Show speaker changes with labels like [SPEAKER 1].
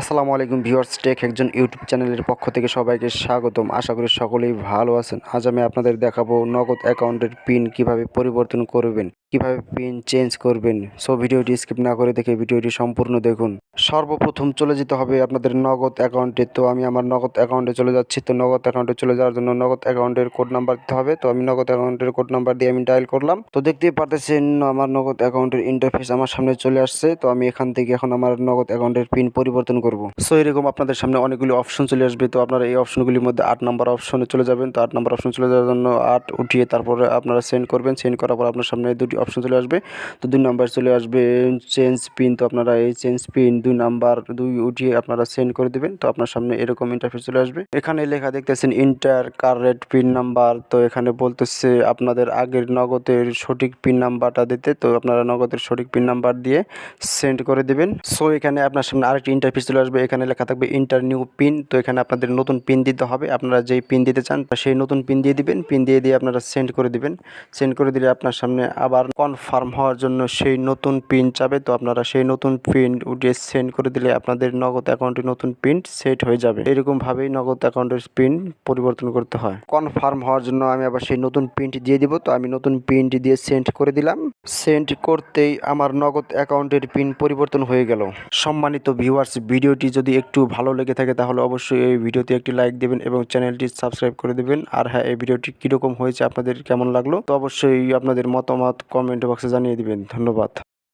[SPEAKER 1] আসসালামু আলাইকুম viewers, take একজন ইউটিউব চ্যানেলের পক্ষ থেকে সবাইকে স্বাগতম। আশা করি সকলেই ভালো আছেন। আজ আমি আপনাদের দেখাবো নগদ অ্যাকাউন্টের পিন কীভাবে পরিবর্তন করবেন, কীভাবে পিন চেঞ্জ করবেন। সো ভিডিওটি স্কিপ না করে দেখে ভিডিওটি সম্পূর্ণ দেখুন। সর্বপ্রথম চলে যেতে হবে আপনাদের নগদ অ্যাকাউন্টে। তো আমি আমার নগদ অ্যাকাউন্টে চলে যাচ্ছি। তো নগদ অ্যাকাউন্টে চলে যাওয়ার জন্য নগদ অ্যাকাউন্টের কোড নাম্বার দিতে হবে। তো আমি নগদ অ্যাকাউন্টের কোড নাম্বার দিয়ে আমি ডায়াল করলাম। তো দেখতেই পারতেছেন, আমার নগদ অ্যাকাউন্টের ইন্টারফেস আমার সামনে চলে আসছে। তো আমি এখান থেকে এখন আমার নগদ অ্যাকাউন্টের পিন পরিবর্তন করব। সো এরকম আপনাদের সামনে অনেকগুলি অপশন চলে আসবে। তো আপনারা এই অপশনগুলির মধ্যে আট নাম্বার অপশনে চলে যাবেন। তো আট নাম্বার অপশন চলে যাওয়ার জন্য আট উঠিয়ে তারপরে আপনারা সেন্ড করবেন। সেন্ড করার পর আপনার সামনে দুটি অপশন চলে আসবে। তো দুই নাম্বার চলে আসবে চেঞ্জ পিন তো আপনারা এই চেঞ্জ পিন দুই নাম্বার দুই উঠিয়ে আপনারা সেন্ড করে দেবেন। তো আপনার সামনে এরকম ইন্টারফেস চলে আসবে। এখানে লেখা দেখতেছেন ইন্টার কারেন্ট পিন নাম্বার তো এখানে বলতেছে আপনাদের আগের নগদের সঠিক পিন নাম্বারটা দিতে। তো আপনারা নগদের সঠিক পিন নাম্বার দিয়ে সেন্ড করে দিবেন। সো এখানে আপনার সামনে আরেকটি ইন্টারফেস চলে আসবে। এখানে লেখা থাকবে ইন্টার নিউ পিন তো এখানে আপনাদের নতুন পিন দিতে হবে। আপনারা যেই পিন দিতে চান সেই নতুন পিন দিয়ে দিবেন। পিন দিয়ে দিয়ে আপনারা সেন্ড করে দিবেন। সেন্ড করে দিলে আপনার সামনে আবার কনফার্ম হওয়ার জন্য সেই নতুন পিন চাবে। তো আপনারা সেই নতুন পিন উঠিয়ে সেন্ড করে দিলে আপনাদের নগদ অ্যাকাউন্টে নতুন পিন সেট হয়ে যাবে। এরকম ভাবেই নগদ অ্যাকাউন্টের পিন পরিবর্তন করতে হয়। কনফার্ম হওয়ার জন্য আমি আবার সেই নতুন পিনটি দিয়ে দিব। তো আমি নতুন পিনটি দিয়ে সেন্ড করে দিলাম। সেন্ড করতেই আমার নগদ অ্যাকাউন্টের পিন পরিবর্তন হয়ে গেল। সম্মানিত ভিউয়ার্স ভিডিওটি যদি একটু ভালো লেগে থাকে তাহলে অবশ্যই এই ভিডিওতে একটি লাইক দেবেন এবং চ্যানেলটি সাবস্ক্রাইব করে দেবেন। আর হ্যাঁ এই ভিডিওটি কীরকম হয়েছে, আপনাদের কেমন লাগল? তো অবশ্যই আপনাদের মতামত কমেন্ট বক্সে জানিয়ে দেবেন। ধন্যবাদ।